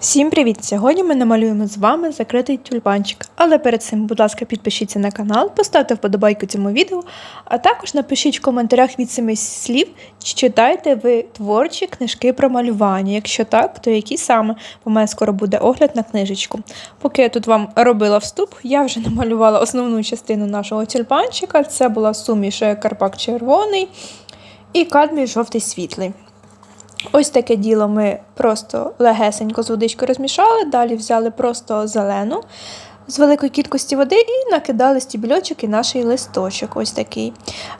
Всім привіт! Сьогодні ми намалюємо з вами закритий тюльпанчик. Але перед цим, будь ласка, підпишіться на канал, поставте вподобайку цьому відео, а також напишіть в коментарях від семи слів, чи читаєте ви творчі книжки про малювання. Якщо так, то які саме? Бо мене скоро буде огляд на книжечку. Поки я тут вам робила вступ, я вже намалювала основну частину нашого тюльпанчика. Це була суміш карпак червоний і кадмій жовтий світлий. Ось таке діло ми просто легесенько з водичкою розмішали, далі взяли просто зелену з великої кількості води і накидали стібільочок і наш листочок. Ось такий.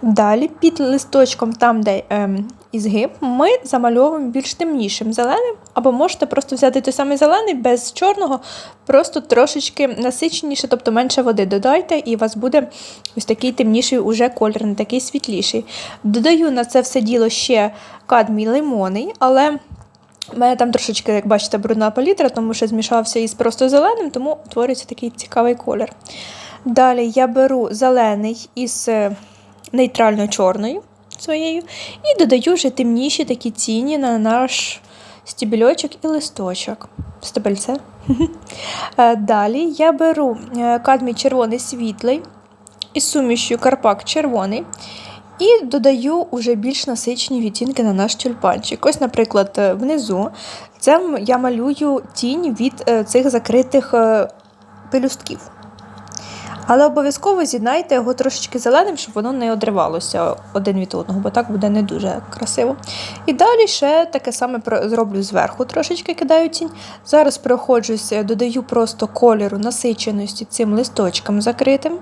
Далі під листочком, там, де ем, ізгиб, ми замальовуємо більш темнішим зеленим, або можете просто взяти той самий зелений без чорного, просто трошечки насиченіше, тобто менше води додайте, і у вас буде ось такий темніший уже колір, не такий світліший. Додаю на це все діло ще кадмій лимонний, але. У мене там трошечки, як бачите, брудна палітра, тому що змішався із просто зеленим, тому утворюється такий цікавий колір. Далі я беру зелений із е, нейтрально чорною своєю і додаю вже темніші такі тіні на наш стібельочок і листочок. Стебельце. Е, Далі я беру е, кадмій червоний світлий із сумішю карпак червоний. І додаю уже більш насичені відтінки на наш тюльпанчик. Ось, наприклад, е, внизу це я малюю тінь від цих закритих пелюстків. Але обов'язково з'єднайте його трошечки зеленим, щоб воно не одривалося один від одного, бо так буде не дуже красиво. І далі ще таке саме зроблю зверху, трошечки кидаю тінь. Зараз проходжусь, додаю просто кольору насиченості цим листочком закритим.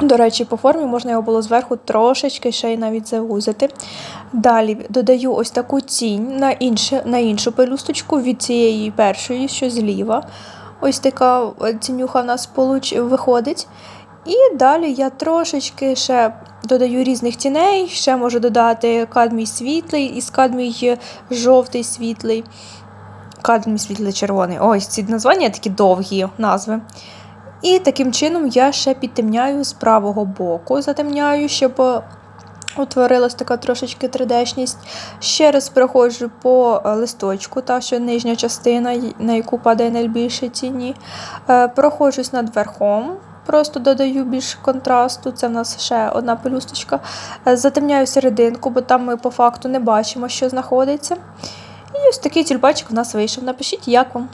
До речі, по формі можна його було зверху трошечки ще й навіть завузити. Далі додаю ось таку тінь на інше, на іншу пелюсточку від цієї першої, що зліва. Ось така тінюха в нас виходить. І далі я трошечки ще додаю різних тіней, ще можу додати кадмій світлий і кадмій жовтий світлий, кадмій світлий червоний. Ось ці названня такі довгі назви. І таким чином я ще підтемняю з правого боку, затемняю, щоб утворилась така трошечки 3D-шність. Ще раз проходжу по листочку, та що нижня частина, на яку падає найбільше тіні. Проходжусь над верхом. Просто додаю більше контрасту, це в нас ще одна пелюсточка. Затемняю серединку, бо там ми по факту не бачимо, що знаходиться. І ось такий тюльпанчик у нас вийшов. Напишіть, як вам.